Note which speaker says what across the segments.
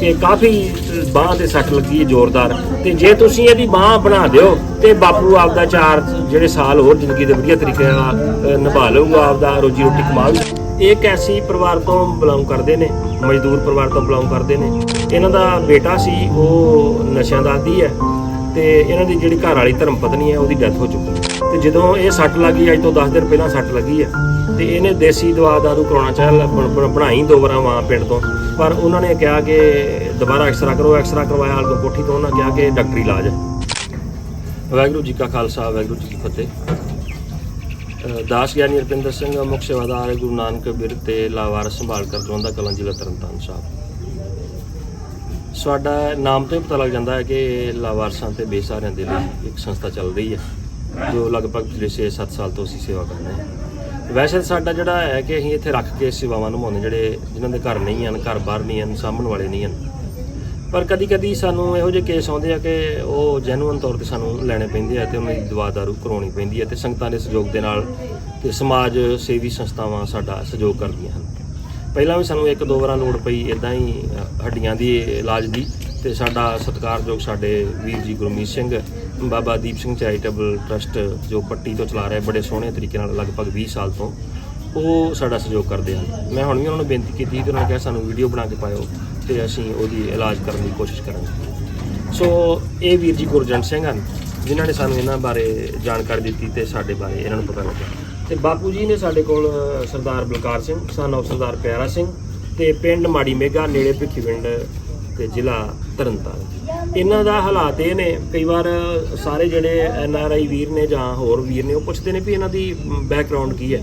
Speaker 1: ਕਿ ਕਾਫੀ ਬਾਹ ਤੇ ਸੱਟ ਲੱਗੀ ਹੈ ਜ਼ੋਰਦਾਰ। ਤੇ ਜੇ ਤੁਸੀਂ ਇਹਦੀ ਬਾਹ ਬਣਾ ਦਿਓ ਤੇ ਬਾਪੂ ਆਪਦਾ ਚਾਰ ਜਿਹੜੇ ਸਾਲ ਹੋਰ ਜ਼ਿੰਦਗੀ ਦੇ ਵਧੀਆ ਤਰੀਕੇ ਨਾਲ ਨਿਭਾ ਲਊਗਾ, ਆਪਦਾ ਰੋਜੀ ਰੋਟੀ ਕਮਾ ਲਊਗਾ। ਇਹ ਇੱਕ ਐਸੀ ਪਰਿਵਾਰ ਤੋਂ ਬਿਲੋਂਗ ਕਰਦੇ ਨੇ, ਮਜ਼ਦੂਰ ਪਰਿਵਾਰ ਤੋਂ ਬਿਲੋਂਗ ਕਰਦੇ ਨੇ। ਇਹਨਾਂ ਦਾ ਬੇਟਾ ਸੀ, ਉਹ ਨਸ਼ਿਆਂ ਦਾ ਆਦੀ ਹੈ ਤੇ ਇਹਨਾਂ ਦੀ ਜਿਹੜੀ ਘਰ ਵਾਲੀ ਧਰਮ ਪਤਨੀ ਹੈ, ਉਹਦੀ ਡੈਥ ਹੋ ਚੁੱਕੀ ਹੈ। ਤੇ ਜਦੋਂ ਇਹ ਸੱਟ ਲੱਗੀ ਅੱਜ ਤੋਂ 10 ਦਿਨ ਪਹਿਲਾਂ ਸੱਟ ਲੱਗੀ ਹੈ। ਤੇ ਇਹਨੇ ਦੇਸੀ ਦਵਾ ਦਾਰੂ ਕਰਾਉਣਾ ਚਾਹਿਆ ਬਣ- ਬਣਾਈ ਦੋ ਵਾਰਾਂ ਮਾਂ ਪਿੰਡ ਤੋਂ। ਪਰ ਉਹਨਾਂ ਨੇ ਕਿਹਾ ਕਿ ਦੁਬਾਰਾ ਐਕਸਰਾ ਕਰੋ, ਐਕਸਰਾ ਕਰਵਾਇਆ ਹਾਲ ਕੋਠੀ ਤੋਂ, ਉਹਨਾਂ ਕਿਹਾ ਕਿ ਡਾਕਟਰੀ ਇਲਾਜ ਹੈ। ਵਾਹਿਗੁਰੂ ਜੀ ਕਾ ਖਾਲਸਾ, ਵਾਹਿਗੁਰੂ ਜੀ ਕੀ ਫਤਿਹ। ਦਾਸ ਗਿਆਨੀ ਰਪਿੰਦਰ ਸਿੰਘ, ਮੁੱਖ ਸੇਵਾਦਾਰ ਗੁਰੂ ਨਾਨਕ ਬਿਰ ਤੇ ਲਾਵਾਰਸ ਸੰਭਾਲ ਕਰ ਜੋਂਦਾ ਕਲਾਂ ਜ਼ਿਲ੍ਹਾ ਤਰਨਤਾਰਨ ਸਾਹਿਬ। ਸਾਡਾ ਨਾਮ ਤੋਂ ਹੀ ਪਤਾ ਲੱਗ ਜਾਂਦਾ ਹੈ ਕਿ ਲਾਵਾਰਸਾਂ ਤੇ ਬੇਸਹਾਰਿਆਂ ਦੇ ਲਈ ਇੱਕ ਸੰਸਥਾ ਚੱਲ ਰਹੀ ਹੈ, ਜੋ ਲਗਭਗ ਪਿਛਲੇ 6-7 ਸਾਲ ਤੋਂ ਅਸੀਂ ਸੇਵਾ ਕਰ ਰਹੇ ਹਾਂ। ਵੈਸੇ ਤਾਂ ਸਾਡਾ ਜਿਹੜਾ ਹੈ ਕਿ ਅਸੀਂ ਇੱਥੇ ਰੱਖ ਕੇ ਸੇਵਾਵਾਂ ਨਿਭਾਉਂਦੇ ਜਿਹੜੇ ਜਿਨ੍ਹਾਂ ਦੇ ਘਰ ਨਹੀਂ ਹਨ, ਘਰ ਬਾਹਰ ਨਹੀਂ ਹਨ, ਸਾਂਭਣ ਵਾਲੇ ਨਹੀਂ ਹਨ। ਪਰ ਕਦੀ ਕਦੀ ਸਾਨੂੰ ਇਹੋ ਜਿਹੇ ਕੇਸ ਆਉਂਦੇ ਆ ਕਿ ਉਹ ਜੈਨੂਅਨ ਤੌਰ ਤੇ ਸਾਨੂੰ ਲੈਣੇ ਪੈਂਦੇ ਆ ਤੇ ਉਹਨਾਂ ਦੀ ਦਵਾ ਦਾਰੂ ਕਰਾਉਣੀ ਪੈਂਦੀ ਹੈ ਤੇ ਸੰਗਤਾਂ ਦੇ ਸਹਿਯੋਗ ਦੇ ਨਾਲ ਤੇ ਸਮਾਜ ਸੇਵੀ ਸੰਸਥਾਵਾਂ ਸਾਡਾ ਸਹਿਯੋਗ ਕਰਦੀਆਂ ਹਨ। ਪਹਿਲਾਂ ਵੀ ਸਾਨੂੰ ਇੱਕ ਦੋ ਵਾਰਾਂ ਲੋੜ ਪਈ ਇਦਾਂ ਹੀ ਹੱਡੀਆਂ ਦੀ ਇਲਾਜ ਦੀ ਤੇ ਸਾਡਾ ਸਤਿਕਾਰਯੋਗ ਸਾਡੇ ਵੀਰ ਜੀ ਗੁਰਮੀਤ ਸਿੰਘ ਬਾਬਾ ਦੀਪ ਸਿੰਘ ਚੈਰੀਟੇਬਲ ਟਰਸਟ ਜੋ ਪੱਟੀ ਤੋਂ ਚਲਾ ਰਿਹਾ, ਬੜੇ ਸੋਹਣੇ ਤਰੀਕੇ ਨਾਲ ਲਗਭਗ 20 ਸਾਲ ਤੋਂ, ਉਹ ਸਾਡਾ ਸਹਿਯੋਗ ਕਰਦੇ ਹਨ। ਮੈਂ ਹੁਣ ਵੀ ਉਹਨਾਂ ਨੂੰ ਬੇਨਤੀ ਕੀਤੀ ਤੇ ਉਹਨਾਂ ਨੇ ਕਿਹਾ ਸਾਨੂੰ ਵੀਡੀਓ ਬਣਾ ਕੇ ਪਾਇਓ ਤੇ ਅਸੀਂ ਉਹਦੀ ਇਲਾਜ ਕਰਨ ਦੀ ਕੋਸ਼ਿਸ਼ ਕਰਾਂਗੇ। ਸੋ ਇਹ ਵੀਰ ਜੀ ਗੁਰਜੰਟ ਸਿੰਘ ਹਨ, ਜਿਨ੍ਹਾਂ ਨੇ ਸਾਨੂੰ ਇਹਨਾਂ ਬਾਰੇ ਜਾਣਕਾਰੀ ਦਿੱਤੀ ਤੇ ਸਾਡੇ ਬਾਰੇ ਇਹਨਾਂ ਨੂੰ ਪਤਾ ਲੱਗਾ। ਤੇ ਬਾਪੂ ਜੀ ਨੇ ਸਾਡੇ ਕੋਲ ਸਰਦਾਰ ਬਲਕਾਰ ਸਿੰਘ ਸਾਨੂੰ ਸਰਦਾਰ ਪਿਆਰਾ ਸਿੰਘ ਤੇ ਪਿੰਡ ਮਾੜੀ ਮੇਗਾ ਨੇੜੇ ਭਿੱਖੀਵਿੰਡ ਤੇ ਜ਼ਿਲ੍ਹਾ ਤਰਨਤਾਰਨ। ਇਹਨਾਂ ਦਾ ਹਾਲਾਤ ਇਹ ਨੇ, ਕਈ ਵਾਰ ਸਾਰੇ ਜਿਹੜੇ ਐਨ ਆਰ ਆਈ ਵੀਰ ਨੇ ਜਾਂ ਹੋਰ ਵੀਰ ਨੇ, ਉਹ ਪੁੱਛਦੇ ਨੇ ਵੀ ਇਹਨਾਂ ਦੀ ਬੈਕਗ੍ਰਾਉਂਡ ਕੀ ਹੈ।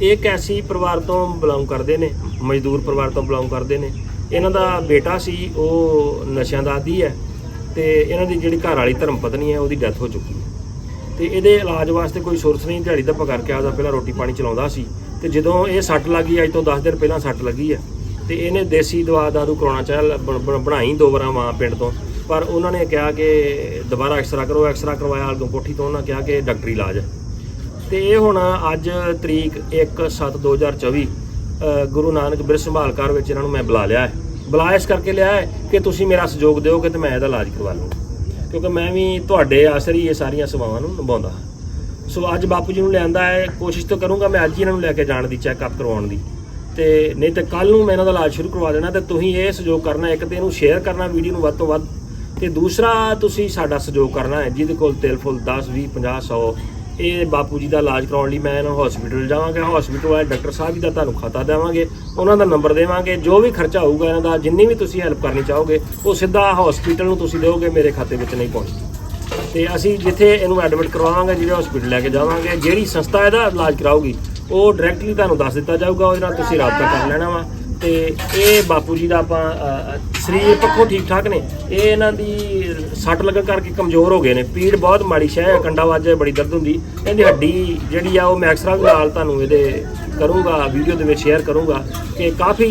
Speaker 1: ਇਹ ਕੈਸੀ ਪਰਿਵਾਰ ਤੋਂ ਬਿਲੋਂਗ ਕਰਦੇ ਨੇ, ਮਜ਼ਦੂਰ ਪਰਿਵਾਰ ਤੋਂ ਬਿਲੋਂਗ ਕਰਦੇ ਨੇ। ਇਹਨਾਂ ਦਾ ਬੇਟਾ ਸੀ, ਉਹ ਨਸ਼ਿਆਂ ਦਾ ਆਦੀ ਹੈ ਤੇ ਇਹਨਾਂ ਦੀ ਜਿਹੜੀ ਘਰ ਵਾਲੀ ਧਰਮ ਪਤਨੀ ਹੈ, ਉਹਦੀ ਡੈਥ ਹੋ ਚੁੱਕੀ ਹੈ। ਤੇ ਇਹਦੇ ਇਲਾਜ ਵਾਸਤੇ ਕੋਈ ਸੋਰਸ ਨਹੀਂ, ਦਿਹਾੜੀ ਦਾ ਕਰਕੇ ਆਪਦਾ ਪਹਿਲਾਂ ਰੋਟੀ ਪਾਣੀ ਚਲਾਉਂਦਾ ਸੀ। ਤੇ ਜਦੋਂ ਇਹ ਸੱਟ ਲੱਗੀ ਅੱਜ ਤੋਂ 10 ਦਿਨ ਪਹਿਲਾਂ ਸੱਟ ਲੱਗੀ ਹੈ। ਤੇ ਇਹਨੇ ਦੇਸੀ ਦਵਾ ਦਾਰੂ ਕਰਾਉਣਾ ਚਾਹਿਆ ਬਣ- ਬਣਾਈ ਦੋ ਵਾਰਾਂ ਮਾਂ ਪਿੰਡ ਤੋਂ। ਪਰ ਉਹਨਾਂ ਨੇ ਕਿਹਾ ਕਿ ਦੁਬਾਰਾ ਐਕਸਰਾ ਕਰੋ ਐਕਸਰਾ ਕਰਵਾਇਆ ਹਾਲ ਕੋਠੀ ਤੋਂ ਉਹਨਾਂ ਕਿਹਾ ਕਿ ਡਾਕਟਰੀ ਇਲਾਜ ਹੈ। ਤੇ ਇਹ ਹੁਣ ਅੱਜ ਤਰੀਕ 1/7/2024 ਅ, ਗੁਰੂ ਨਾਨਕ ਬਿਰਧ ਸੰਭਾਲ ਘਰ ਵਿੱਚ ਇਹਨਾਂ ਨੂੰ ਮੈਂ ਬੁਲਾ ਲਿਆ ਹੈ। ਬੁਲਾ ਇਸ ਕਰਕੇ ਲਿਆ ਹੈ ਕਿ ਤੁਸੀਂ ਮੇਰਾ ਸਹਿਯੋਗ ਦਿਓਗੇ ਤੇ ਮੈਂ ਇਹਦਾ ਇਲਾਜ ਕਰਵਾ ਲਵਾਂਗਾ ਕਿਉਂਕਿ ਮੈਂ ਵੀ ਤੁਹਾਡੇ ਆਸਰੇ ਹੀ ਇਹ ਸਾਰੀਆਂ ਸੇਵਾਵਾਂ ਨੂੰ ਨਿਭਾਉਂਦਾ। ਸੋ ਅੱਜ ਬਾਪੂ ਜੀ ਨੂੰ ਲਿਆਂਦਾ ਹੈ ਕੋਸ਼ਿਸ਼ ਤਾਂ ਕਰੂੰਗਾ ਮੈਂ ਅੱਜ ਹੀ ਇਹਨਾਂ ਨੂੰ ਲੈ ਕੇ ਜਾਣ ਦੀ ਚੈੱਕਅਪ ਕਰਵਾਉਣ ਦੀ। ਤੇ ਨਹੀਂ ਤੇ ਕੱਲ ਨੂੰ ਮੈਂ ਇਹਨਾਂ ਦਾ ਇਲਾਜ ਸ਼ੁਰੂ ਕਰਵਾ ਦੇਣਾ ਤੇ ਤੁਸੀਂ ਇਹ ਸਹਿਯੋਗ ਕਰਨਾ, ਇੱਕ ਤੇ ਇਹਨੂੰ ਸ਼ੇਅਰ ਕਰਨਾ ਵੀਡੀਓ ਨੂੰ ਵੱਧ ਤੋਂ ਵੱਧ ਤੇ ਦੂਸਰਾ ਤੁਸੀਂ ਸਾਡਾ ਸਹਿਯੋਗ ਕਰਨਾ ਹੈ, ਜਿਹਦੇ ਕੋਲ ਤਿਲ ਫੁੱਲ 10 20 50 100 ਇਹ ਬਾਪੂ ਜੀ ਦਾ ਇਲਾਜ ਕਰਾਉਣ ਲਈ ਮੈਂ ਇਹਨਾਂ ਹਸਪੀਟਲ ਜਾਵਾਂਗਾ ਹਸਪੀਟਲ ਵਾਲੇ ਡਾਕਟਰ ਸਾਹਿਬ ਜੀ ਦਾ ਤੁਹਾਨੂੰ ਖਾਤਾ ਦੇਵਾਂਗੇ, ਉਹਨਾਂ ਦਾ ਨੰਬਰ ਦੇਵਾਂਗੇ, ਜੋ ਵੀ ਖਰਚਾ ਹੋਊਗਾ ਇਹਨਾਂ ਦਾ, ਜਿੰਨੀ ਵੀ ਤੁਸੀਂ ਹੈਲਪ ਕਰਨੀ ਚਾਹੋਗੇ, ਉਹ ਸਿੱਧਾ ਹਸਪੀਟਲ ਨੂੰ ਤੁਸੀਂ ਦਿਓਗੇ, ਮੇਰੇ ਖਾਤੇ ਵਿੱਚ ਨਹੀਂ ਪਹੁੰਚਦੀ। ਤੇ ਅਸੀਂ ਜਿੱਥੇ ਇਹਨੂੰ ਐਡਮਿਟ ਕਰਵਾਵਾਂਗੇ ਜਿਹੜੇ ਹਸਪੀਟਲ ਲੈ ਕੇ ਜਾਵਾਂਗੇ, ਜਿਹੜੀ ਸੰਸਥਾ ਇਹਦਾ ਇਲਾਜ ਕਰਾਊਗੀ ਉਹ ਡਾਇਰੈਕਟਲੀ ਤੁਹਾਨੂੰ ਦੱਸ ਦਿੱਤਾ ਜਾਊਗਾ ਉਹਦੇ ਨਾਲ ਤੁਸੀਂ ਰਾਬਤਾ ਕਰ ਲੈਣਾ ਵਾ। ਤੇ ਇਹ ਬਾਪੂ ਜੀ ਦਾ ਆਪਾਂ ਅ, ਅ, ਸਰੀਰ ਪੱਖੋਂ ਠੀਕ ਠਾਕ ਨੇ। ਇਹ ਇਹਨਾਂ ਦੀ ਸੱਟ ਲੱਗਣ ਕਰਕੇ ਕਮਜ਼ੋਰ ਹੋ ਗਏ ਨੇ। ਪੀੜ ਬਹੁਤ ਮਾੜੀ ਸ਼ੈ ਕੰਡਾ ਵਾਜੇ ਬੜੀ ਦਰਦ ਹੁੰਦੀ। ਇਹਦੀ ਹੱਡੀ ਜਿਹੜੀ ਆ, ਉਹ ਮੈਂ ਨਾਲ ਤੁਹਾਨੂੰ ਇਹਦੇ ਕਰੂੰਗਾ, ਵੀਡੀਓ ਦੇ ਵਿੱਚ ਸ਼ੇਅਰ ਕਰੂੰਗਾ ਕਿ ਕਾਫੀ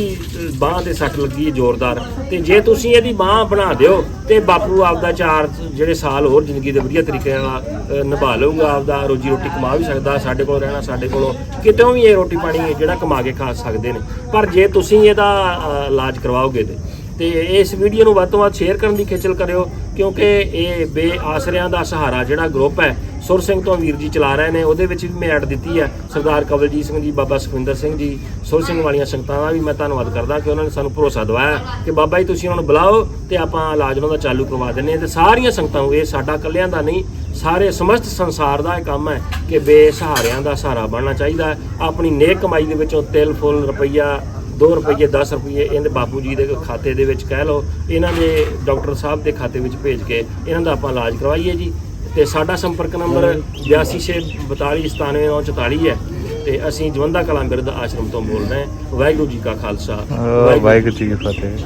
Speaker 1: ਬਾਹ ਤੇ ਸੱਟ ਲੱਗੀ ਹੈ, ਜ਼ੋਰਦਾਰ। ਤੇ ਜੇ ਤੁਸੀਂ ਇਹਦੀ ਬਾਹ ਬਣਾ ਦਿਓ ਤੇ ਬਾਪੂ ਆਪਦਾ ਚਾਰ, ਜਿਹੜੇ ਸਾਲ ਹੋਰ ਜ਼ਿੰਦਗੀ ਦੇ ਵਧੀਆ ਤਰੀਕੇ ਨਾਲ ਨਿਭਾ ਲਊਗਾ, ਆਪਦਾ ਰੋਜੀ ਰੋਟੀ ਕਮਾ ਵੀ ਸਕਦਾ, ਸਾਡੇ ਕੋਲ ਰਹਿਣਾ, ਸਾਡੇ ਕੋਲੋਂ ਕਿਤੋਂ ਵੀ ਇਹ ਰੋਟੀ ਪਾਣੀ ਜਿਹੜਾ ਕਮਾ ਕੇ ਖਾ ਸਕਦੇ ਨੇ। ਪਰ ਜੇ ਤੁਸੀਂ ਇਹਦਾ ਇਲਾਜ ਕਰਵਾਓਗੇ ਤੇ ਤੇ ਇਸ ਵੀਡੀਓ ਨੂੰ ਵੱਧ ਤੋਂ ਵੱਧ ਸ਼ੇਅਰ ਕਰਨ ਦੀ ਖੇਚਲ ਕਰਿਓ, ਕਿਉਂਕਿ ਇਹ ਬੇਆਸਰਿਆਂ ਦਾ ਸਹਾਰਾ ਜਿਹੜਾ ਗਰੁੱਪ ਹੈ, ਸੁਰ ਸਿੰਘ ਤੋਂ ਵੀਰ ਜੀ ਚਲਾ ਰਹੇ ਨੇ, ਉਹਦੇ ਵਿੱਚ ਵੀ ਮੈਂ ਐਡ ਦਿੱਤੀ ਹੈ, ਸਰਦਾਰ ਕਵਲਜੀਤ ਸਿੰਘ ਜੀ, ਬਾਬਾ ਸੁਖਵਿੰਦਰ ਸਿੰਘ ਜੀ, ਸੁਰ ਸਿੰਘ ਵਾਲੀਆਂ ਸੰਗਤਾਂ ਦਾ ਵੀ ਮੈਂ ਧੰਨਵਾਦ ਕਰਦਾ ਕਿ ਉਹਨਾਂ ਨੇ ਸਾਨੂੰ ਭਰੋਸਾ ਦਵਾਇਆ ਕਿ ਬਾਬਾ ਜੀ ਤੁਸੀਂ ਉਹਨਾਂ ਨੂੰ ਬੁਲਾਓ ਤੇ ਆਪਾਂ ਇਲਾਜ ਉਹਨਾਂ ਦਾ ਚਾਲੂ ਕਰਵਾ ਦਿੰਨੇ ਹਾਂ ਤੇ ਸਾਰੀਆਂ ਸੰਗਤਾਂ ਨੂੰ ਇਹ ਸਾਡਾ ਇਕੱਲਿਆਂ ਦਾ ਨਹੀਂ, ਸਾਰੇ ਸਮਸਤ ਸੰਸਾਰ ਦਾ ਇਹ ਕੰਮ ਹੈ ਕਿ ਬੇਸਹਾਰਿਆਂ ਦਾ ਸਹਾਰਾ ਬਣਨਾ ਚਾਹੀਦਾ ਆਪਣੀ ਨੇਕ ਕਮਾਈ ਦੇ ਵਿੱਚੋਂ ਤਿਲ, ਫੁੱਲ, ਰੁਪਈਆ 2 ਰੁਪਏ 10 ਰੁਪਏ ਇਹਦੇ ਬਾਪੂ ਜੀ ਦੇ ਖਾਤੇ ਦੇ ਵਿੱਚ ਕਹਿ ਲਓ, ਇਹਨਾਂ ਦੇ ਡਾਕਟਰ ਸਾਹਿਬ ਦੇ ਖਾਤੇ ਵਿੱਚ ਭੇਜ ਕੇ ਇਹਨਾਂ ਦਾ ਆਪਾਂ ਇਲਾਜ ਕਰਵਾਈਏ ਜੀ। ਤੇ ਸਾਡਾ ਸੰਪਰਕ ਨੰਬਰ 8242497944 ਹੈ। ਤੇ ਅਸੀਂ ਜਵੰਦਾ ਕਲਾਂ ਬਿਰਧ ਆਸ਼ਰਮ ਤੋਂ ਬੋਲ ਰਹੇ ਹਾਂ। ਵਾਹਿਗੁਰੂ ਜੀ ਕਾ ਖਾਲਸਾ
Speaker 2: ਵਾਹਿਗੁਰੂ ਜੀ ਕੀ ਫਤਿਹ।